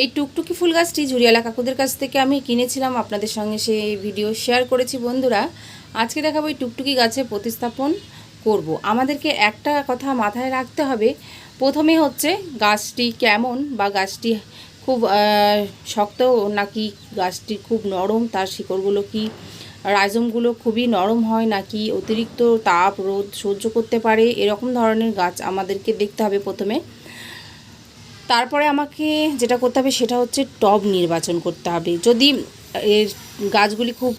এই টুকটুকি ফুল গাছটি ঝুরিয়ালা কাকুদের কাছ থেকে আমি কিনেছিলাম। আপনাদের সঙ্গে সেই ভিডিও শেয়ার করেছি বন্ধুরা। আজকে দেখাবো এই টুকটুকি গাছে প্রতিস্থাপন করব। আমাদেরকে একটা কথা মাথায় রাখতে হবে। প্রথমে হচ্ছে গাছটি কেমন বা গাছটি খুব শক্ত নাকি গাছটি খুব নরম, তার শিকড়গুলো কি, রাইজমগুলো খুবই নরম হয় নাকি অতিরিক্ত তাপ রোদ সহ্য করতে পারে, এরকম ধরনের গাছ আমাদেরকে দেখতে হবে প্রথমে। তারপরে আমাকে যেটা করতে হবে সেটা হচ্ছে টব নির্বাচন করতে হবে। যদি এর গাছগুলি খুব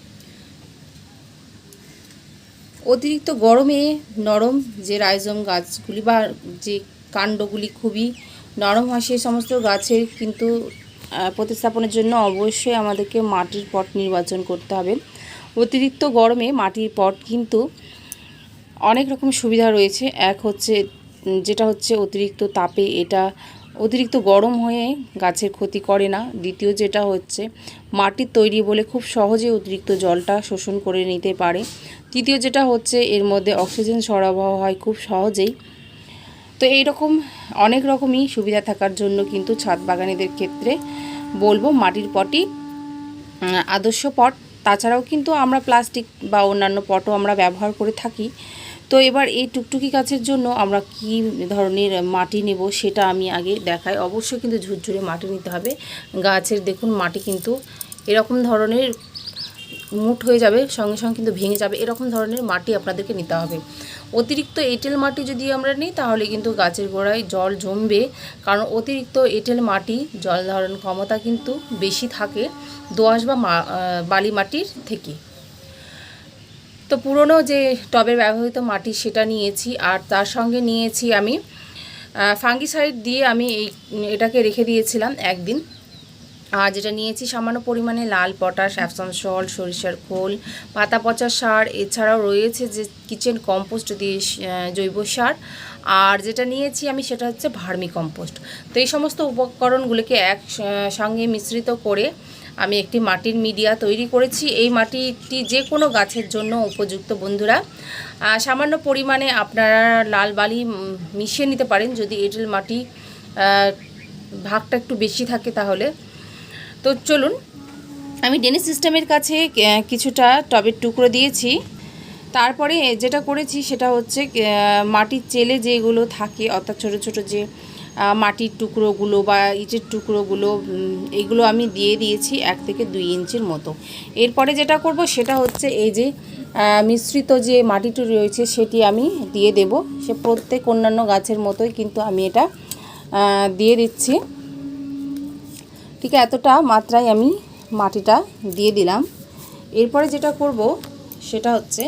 অতিরিক্ত গরমে নরম যে রাইজম গাছগুলি বা যে কাণ্ডগুলি খুবই নরম হয় সেই সমস্ত গাছের কিন্তু প্রতিস্থাপনের জন্য অবশ্যই আমাদেরকে মাটির পট নির্বাচন করতে হবে। অতিরিক্ত গরমে মাটির পট কিন্তু অনেক রকম সুবিধা রয়েছে। এক হচ্ছে যেটা হচ্ছে অতিরিক্ত তাপে এটা অতিরিক্ত গরম হয়ে গাছের ক্ষতি করে না। দ্বিতীয় যেটা হচ্ছে, মাটির তৈরি বলে খুব সহজে অতিরিক্ত জলটা শোষণ করে নিতে পারে। তৃতীয় যেটা হচ্ছে, এর মধ্যে অক্সিজেন সরবরাহ হয় খুব সহজেই। তো এই রকম অনেক রকমই সুবিধা থাকার জন্য কিন্তু ছাদ বাগানীদের ক্ষেত্রে বলব মাটির পটই আদর্শ পট। তাছাড়াও কিন্তু আমরা প্লাস্টিক বা অন্যান্য পটও আমরা ব্যবহার করে থাকি। তো এবার এই টুকটুকি গাছের জন্য আমরা কি ধরনের মাটি নেব সেটা আমি আগে দেখাই। অবশ্যই কিন্তু ঝুরঝুরে মাটি নিতে হবে। গাছের দেখুন মাটি কিন্তু এরকম ধরনের মুঠ হয়ে যাবে, সঙ্গে সঙ্গে কিন্তু ভেঙে যাবে। এরকম ধরনের মাটি আপনাদেরকে নিতে হবে। অতিরিক্ত এঁটেল মাটি যদি আমরা নিই, তাহলে কিন্তু গাছের গোড়ায় জল জমবে। কারণ অতিরিক্ত এঁটেল মাটি, জল ধারণ ক্ষমতা কিন্তু বেশি থাকে দোআঁশ বা বালি মাটির থেকে। তো পুরনো যে টবের ব্যবহৃত মাটি সেটা নিয়েছি আর তার সঙ্গে নিয়েছি আমি ফাঙ্গিসাইড দিয়ে আমি এই এটাকে রেখে দিয়েছিলাম একদিন। আর যেটা নিয়েছি সামান্য পরিমাণে লাল পটাশ অ্যাপসন সল্ট সরিষার খোল, পাতা পচা সার, এছাড়াও রয়েছে যে কিচেন কম্পোস্ট দিয়ে জৈব সার। আর যেটা নিয়েছি আমি সেটা হচ্ছে ভার্মি কম্পোস্ট তো এই সমস্ত উপকরণগুলিকে এক সঙ্গে মিশ্রিত করে আমি একটি মাটির মিডিয়া তৈরি করেছি। এই মাটিটি যে কোনো গাছের জন্য উপযুক্ত, বন্ধুরা। সামান্য পরিমাণে আপনারা লাল বালি মিশিয়ে নিতে পারেন। যদি এঁটেল মাটি ভাগটা একটু বেশি থাকে তাহলে। তো চলুন, আমি ডেনিস সিস্টেমের কাছে কিছুটা টবের টুকরো দিয়েছি। তারপরে যেটা করেছি সেটা হচ্ছে মাটির চেলে যেগুলো থাকে, অর্থাৎ ছোট ছোট যে মাটির টুকরোগুলো বা ইটের টুকরোগুলো এগুলো আমি দিয়ে দিয়েছি এক থেকে দুই ইঞ্চির মতো। এরপরে যেটা করব সেটা হচ্ছে এই যে মিশ্রিত যে মাটিটি রয়েছে সেটি আমি দিয়ে দেব। সে প্রত্যেক অন্যান্য গাছের মতোই কিন্তু আমি এটা দিয়ে দিচ্ছি। ঠিক এতটা মাত্রায় আমি মাটিটা দিয়ে দিলাম। এরপরে যেটা করব সেটা হচ্ছে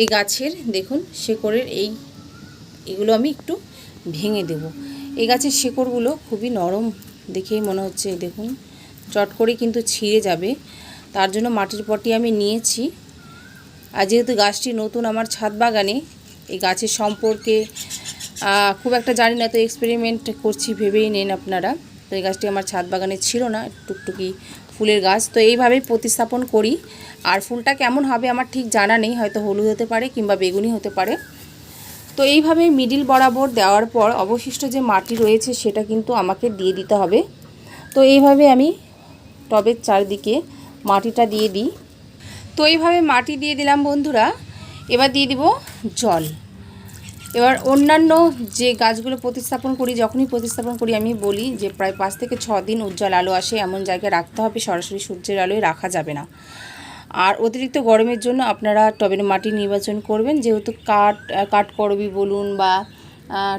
এই গাছের, দেখুন শেকড়ের এই, এগুলো আমি একটু ভেঙে দেব। এই গাছের শেকড়গুলো খুবই নরম দেখেই মনে হচ্ছে দেখুন। চট করে কিন্তু ছিঁড়ে যাবে। তার জন্য মাটির পটি আমি নিয়েছি। আর যেহেতু গাছটি নতুন আমার ছাদ বাগানে, এই গাছের সম্পর্কে খুব একটা জানি না, তো এক্সপেরিমেন্ট করছি ভেবেই নেন আপনারা। তো এই গাছটি আমার ছাদ বাগানে ছিল না, টুকটুকি ফুলের গাছ। তো এইভাবেই প্রতিস্থাপন করি। আর ফুলটা কেমন হবে আমার ঠিক জানা নেই, হয়তো হলুদ হতে পারে কিংবা বেগুনি হতে পারে। তো এইভাবে মিডিল বরাবর দেওয়ার পর অবশিষ্ট যে মাটি রয়েছে সেটা কিন্তু আমাকে দিয়ে দিতে হবে। তো এইভাবে আমি টবের চারদিকে মাটিটা দিয়ে দিই। তো এইভাবে মাটি দিয়ে দিলাম বন্ধুরা। এবার দিয়ে দিব জল। এবার অন্যান্য যে গাছগুলো প্রতিস্থাপন করি, যখনই প্রতিস্থাপন করি, আমি বলি যে প্রায় পাঁচ থেকে ছ দিন উজ্জ্বল আলো আসে, এমন জায়গায় রাখতে হবে, সরাসরি সূর্যের আলোয় রাখা যাবে না। আর অতিরিক্ত গরমের জন্য আপনারা টবের মাটি নির্বাচন করবেন যেহেতু কাঠ আহ, কাঠকরবি বলুন বা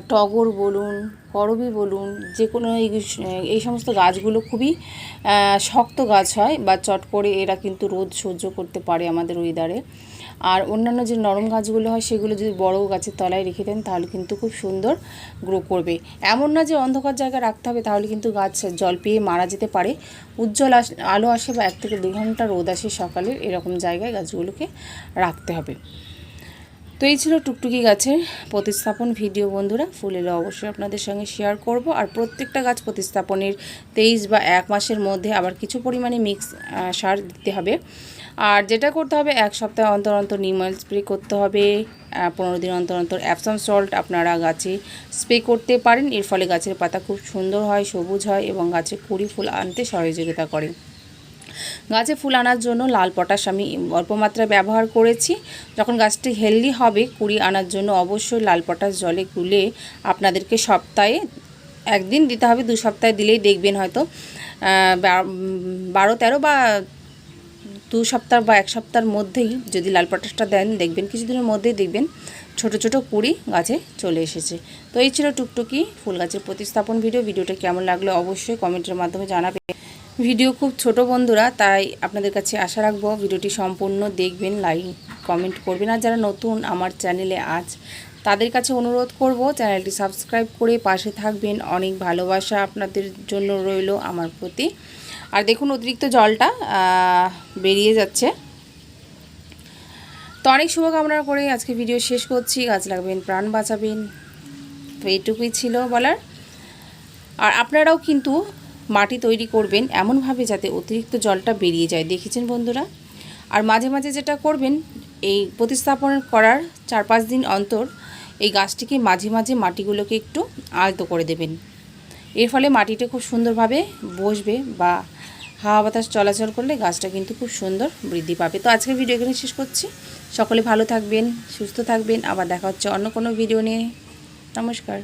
টগর বলুন করবি বলুন যে কোনো এই সমস্ত গাছগুলো খুবই শক্ত গাছ হয় বা চট করে এরা কিন্তু রোদ সহ্য করতে পারে আমাদের ওয়েদারে আর অন্যান্য যে নরম গাছগুলো হয়, সেগুলো যদি বড় গাছের তলায় রেখে দেন, তাহলে কিন্তু খুব সুন্দর গ্রো করবে। এমন না যে অন্ধকার জায়গা রাখতে হবে, তাহলে কিন্তু গাছ জল পেয়ে মারা যেতে পারে। উজ্জ্বল আলো আসে বা এক থেকে দু ঘণ্টা রোদ আসে সকালে, এরকম জায়গায় গাছগুলোকে রাখতে হবে। তো এই ছিল টুকটুকি গাছের প্রতিস্থাপন ভিডিও, বন্ধুরা। ফুল এলে অবশ্যই আপনাদের সঙ্গে শেয়ার করব। আর প্রত্যেকটা গাছ প্রতিস্থাপনের তেইশ বা এক মাসের মধ্যে আবার কিছু পরিমাণে মিক্স সার দিতে হবে। আর যেটা করতে হবে, এক সপ্তাহ অন্তর অন্তর নিম অয়েল স্প্রে করতে হবে। পনেরো দিন অন্তর অন্তর অ্যাপসম সল্ট আপনারা গাছে স্প্রে করতে পারেন। এর ফলে গাছের পাতা খুব সুন্দর হয়, সবুজ হয় এবং গাছে কুড়ি ফুল আনতে সহযোগিতা করে গাছে ফুল আনার জন্য লাল পটাশ আমি অল্প মাত্রায় ব্যবহার করেছি। যখন গাছটি হেলদি হবে, কুড়ি আনার জন্য অবশ্যই লাল পটাশ জলে গুলে আপনাদেরকে সপ্তাহে একদিন দিতে হবে। দু সপ্তাহে দিলেই দেখবেন হয়তো বারো তেরো বা দু সপ্তাহ বা এক সপ্তাহের মধ্যেই যদি লাল পটাশটা দেন, দেখবেন কিছুদিনের মধ্যেই দেখবেন ছোট ছোট কুড়ি গাছে চলে এসেছে। তো এই ছিল টুকটুকি ফুল গাছের প্রতিস্থাপন ভিডিও ভিডিওটা কেমন লাগল অবশ্যই কমেন্টের মাধ্যমে জানাবে ভিডিও খুব ছোট বন্ধুরা, তাই আপনাদের কাছে আশা রাখব ভিডিওটি সম্পূর্ণ দেখবেন লাইক কমেন্ট করবেন। আর যারা নতুন আমার চ্যানেলে আজ, তাদের কাছে অনুরোধ করব চ্যানেলটি সাবস্ক্রাইব করে পাশে থাকবেন। অনেক ভালোবাসা আপনাদের জন্য রইল আমার প্রতি। আর দেখুন অতিরিক্ত জলটা বেরিয়ে যাচ্ছে। তো অনেক শুভকামনা করে আজকে ভিডিও শেষ করছি। গাছ লাগাবেন, প্রাণ বাঁচাবেন। তো এইটুকুই ছিল বলার। আর আপনারাও কিন্তু মাটি তৈরি করবেন এমনভাবে যাতে অতিরিক্ত জলটা বেরিয়ে যায়। দেখেছেন বন্ধুরা? আর মাঝে মাঝে যেটা করবেন, এই প্রতিস্থাপন করার চার পাঁচ দিন অন্তর এই গাছটিকে মাঝে মাঝে মাটিগুলোকে একটু আলতো করে দেবেন। এর ফলে মাটিটা খুব সুন্দরভাবে বসবে বা হাওয়া বাতাস চলাচল করলে গাছটা কিন্তু খুব সুন্দর বৃদ্ধি পাবে। তো আজকের ভিডিও এখানে শেষ করছি। সকলে ভালো থাকবেন, সুস্থ থাকবেন। আবার দেখা হচ্ছে অন্য কোনো ভিডিও নিয়ে। নমস্কার।